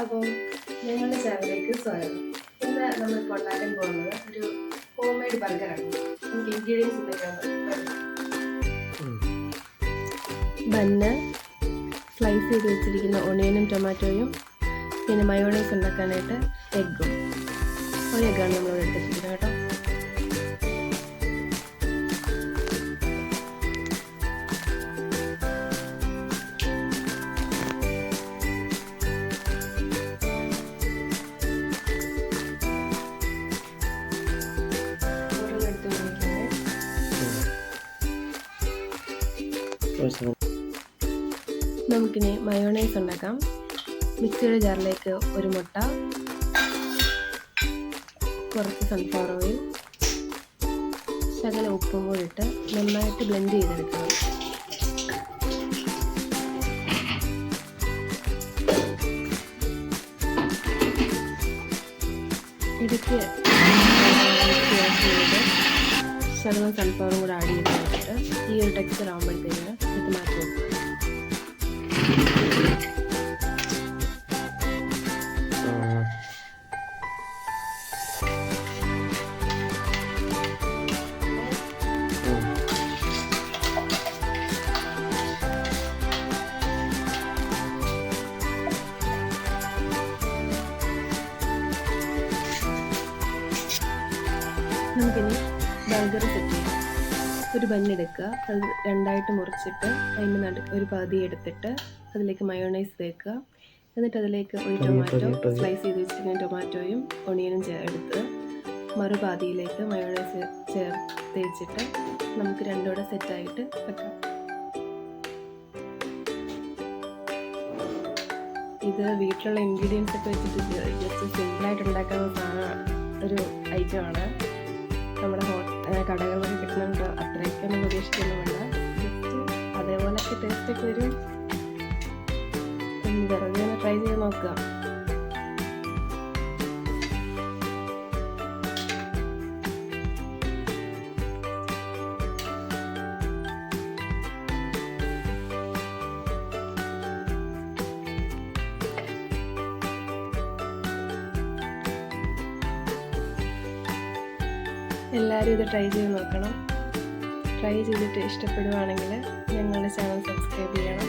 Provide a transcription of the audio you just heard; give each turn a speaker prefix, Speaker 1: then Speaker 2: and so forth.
Speaker 1: അപ്പം ഞങ്ങളുടെ ചാനലിലേക്ക് സ്വാഗതം. ഇന്ന് നമ്മൾ കൊണ്ടാക്കാൻ പോകുന്നത് ഒരു ഹോം മെയ്ഡ് ബർഗറാണ് നമുക്ക് ഇൻഗ്രീഡിയൻസ് എന്തൊക്കെയാണ് ബന്ന് സ്ലൈസ് ചെയ്ത് വെച്ചിരിക്കുന്ന ഒണിയനും ടൊമാറ്റോയും പിന്നെ മയോണൈസ് ഉണ്ടാക്കാനായിട്ട് എഗ്ഗും ഒരു എഗ്ഗാണ് നമ്മളിവിടെ എടുത്തിരിക്കുന്നത്. നമുക്കിനി മയോണൈസ് ഉണ്ടാക്കാം. മിക്സിയുടെ ജാറിലേക്ക് ഒരു മുട്ട കുറച്ച് സൺഫ്ലവർ ഓയിൽ ശകല ഉപ്പും കൂടി ഇട്ട് നന്നായിട്ട് ബ്ലെൻഡ് ചെയ്തെടുക്കണം. ഇടയ്ക്ക് ശകലം സൺഫ്ലവറും കൂടെ ആഡ് ചെയ്ത് വെച്ചിട്ട് ഈ ഒരു ടെക്സ്ചർ ആകുമ്പോഴത്തേന് ഇത് മാറ്റി വെക്കുക നമുക്കിനി ബർഗർ സെറ്റ് ഒരു ബന്നെടുക്കുക അത് രണ്ടായിട്ട് മുറിച്ചിട്ട് അതിന്റെ നടു ഒരു പകുതി എടുത്തിട്ട് അതിലേക്ക് മയോണൈസ് തേക്കുക. എന്നിട്ട് അതിലേക്ക് ഒരു ടൊമാറ്റോ സ്ലൈസ് ചെയ്ത് വെച്ചിരിക്കുന്ന ടൊമാറ്റോയും ഒണിയനും ചേർത്ത് മറുപാതിയിലേക്ക് മയോണൈസ് ചേർ തേച്ചിട്ട് നമുക്ക് രണ്ടുകൂടെ സെറ്റായിട്ട് വെക്കാം. ഇത് വീട്ടിലുള്ള ഇൻഗ്രീഡിയൻസ് ഒക്കെ വെച്ചിട്ട് ജസ്റ്റ് സിമ്പിളായിട്ട് ഉണ്ടാക്കുന്ന സാധനം ഒരു ഐറ്റമാണ് നമ്മുടെ കടകളിലൊക്കെ കിട്ടുന്നുണ്ട്. അത്രയ്ക്കൊന്നും പ്രതീക്ഷിക്കൊന്നുമില്ല. ജസ്റ്റ് അതേപോലൊക്കെ ടേസ്റ്റ് ഒക്കെ വരും വെറുതെ ഒന്ന് ട്രൈ ചെയ്ത് നോക്കുക. എല്ലാവരും ഇത് ട്രൈ ചെയ്ത് നോക്കണം. ട്രൈ ചെയ്തിട്ട് ഇഷ്ടപ്പെടുവാണെങ്കിൽ ഞങ്ങളുടെ ചാനൽ സബ്സ്ക്രൈബ് ചെയ്യണം.